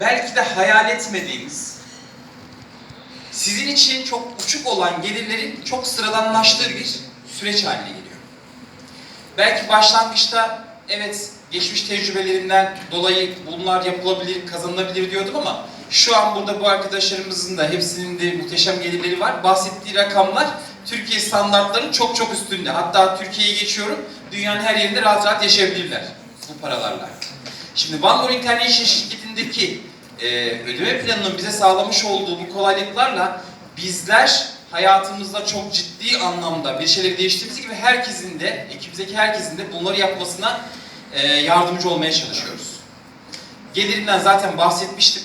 belki de hayal etmediğimiz, sizin için çok uçuk olan gelirlerin çok sıradanlaştığı bir süreç haline geliyor. Belki başlangıçta evet geçmiş tecrübelerinden dolayı bunlar yapılabilir, kazanılabilir diyordum ama şu an burada bu arkadaşlarımızın da hepsinin de muhteşem gelirleri var. Bahsettiği rakamlar Türkiye standartlarının çok çok üstünde. Hatta Türkiye'yi geçiyorum, dünyanın her yerinde rahat rahat yaşayabilirler bu paralarla. Şimdi One More International şirketindeki e, ödeme planının bize sağlamış olduğu bu kolaylıklarla bizler hayatımızda çok ciddi anlamda bir şeyleri değiştirdiğimiz gibi herkesin de, ekibimizdeki herkesin de bunları yapmasına e, yardımcı olmaya çalışıyoruz. Gelirimden zaten bahsetmiştim.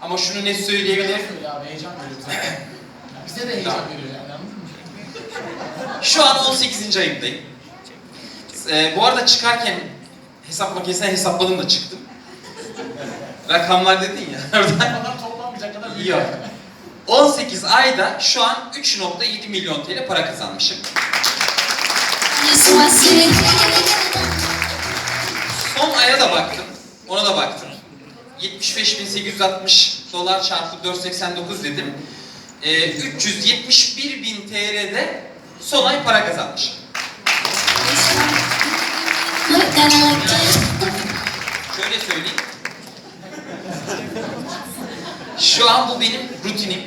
Ama şunu ne söyleyebilirim? Öyle abi heyecan veriyor zaten. Bize de heyecan Tamam. veriyor yani anladın mı? Şu an 18. ayımdayım. Ee, bu arada çıkarken hesap makinesinden hesapladım da çıktım. Rakamlar dedin ya. oradan. Kadar toplanmayacak kadar büyük. Yok. 18 ayda şu an 3.7 milyon TL para kazanmışım. Son aya da baktım. Ona da baktım. 75.860 dolar çarpı 489 dedim. Ee, 371 bin TL'de son ay para kazanmışım. Şöyle söyleyeyim. Şu an bu benim rutinim.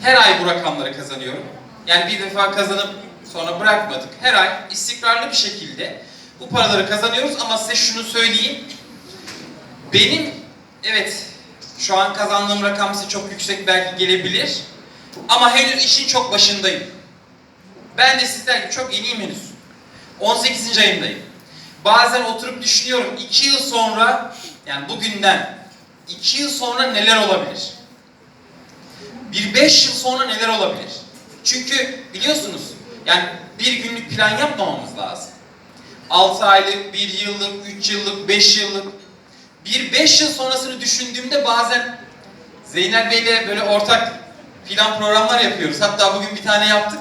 Her ay bu rakamları kazanıyorum. Yani bir defa kazanıp sonra bırakmadık. Her ay istikrarlı bir şekilde bu paraları kazanıyoruz ama size şunu söyleyeyim. Benim evet şu an kazandığım rakam size çok yüksek belki gelebilir. Ama henüz işin çok başındayım. Ben de sizler gibi çok yeniyim henüz. 18. ayındayım. Bazen oturup düşünüyorum 2 yıl sonra yani bugünden 2 yıl sonra neler olabilir? Bir 5 yıl sonra neler olabilir? Çünkü biliyorsunuz yani bir günlük plan yapmamamız lazım. 6 aylık, 1 yıllık, 3 yıllık, 5 yıllık. Bir 5 yıl sonrasını düşündüğümde bazen Zeynel Bey'le böyle ortak plan programlar yapıyoruz. Hatta bugün bir tane yaptık.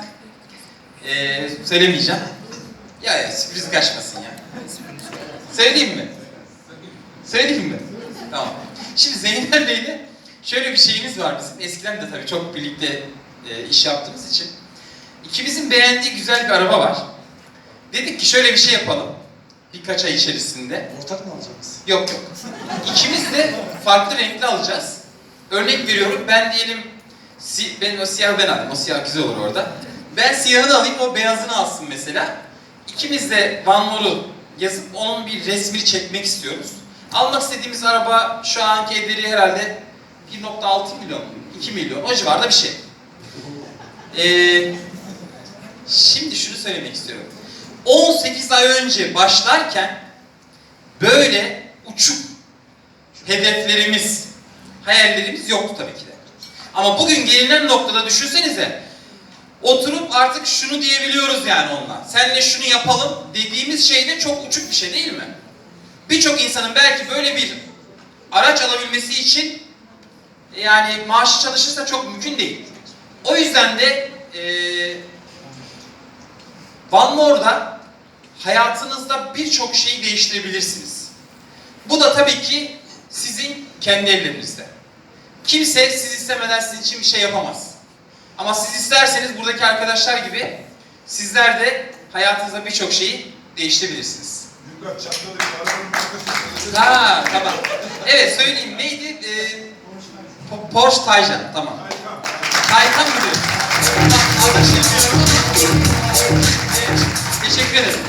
Ee, söylemeyeceğim. Ya ya sürpriz kaçmasın ya. Söyleyeyim mi? Söyleyeyim mi? Tamam. Şimdi Zeynel Bey'le şöyle bir şeyimiz var bizim. Eskiden de tabii çok birlikte e, iş yaptığımız için. İkimizin beğendiği güzel bir araba var. Dedik ki şöyle bir şey yapalım. Birkaç ay içerisinde. Ortak mı alacaksınız? Yok yok. İkimiz de farklı renkli alacağız. Örnek veriyorum ben diyelim si, ben o siyah ben alayım. O siyah güzel olur orada. Ben siyahını alayım o beyazını alsın mesela. İkimiz de Van More'u yazıp onun bir resmini çekmek istiyoruz. Almak istediğimiz araba şu anki ederi herhalde 1.6 milyon, 2 milyon o civarda bir şey. Ee, şimdi şunu söylemek istiyorum. 18 ay önce başlarken böyle uçuk hedeflerimiz, hayallerimiz yoktu tabii ki de. Ama bugün gelinen noktada düşünsenize, oturup artık şunu diyebiliyoruz yani onunla. Senle şunu yapalım dediğimiz şey de çok uçuk bir şey değil mi? Birçok insanın belki böyle bir araç alabilmesi için yani maaşı çalışırsa çok mümkün değil. O yüzden de eee Van More'da hayatınızda birçok şeyi değiştirebilirsiniz. Bu da tabii ki sizin kendi ellerinizde. Kimse siz istemeden sizin için bir şey yapamaz. Ama siz isterseniz buradaki arkadaşlar gibi sizler de hayatınızda birçok şeyi değiştirebilirsiniz. Dikkat çatladık. Ha tamam. Evet söyleyeyim neydi? Ee, Porsche Taycan tamam. Taycan mı diyor? Anlaşılmıyor. Evet, teşekkür ederim.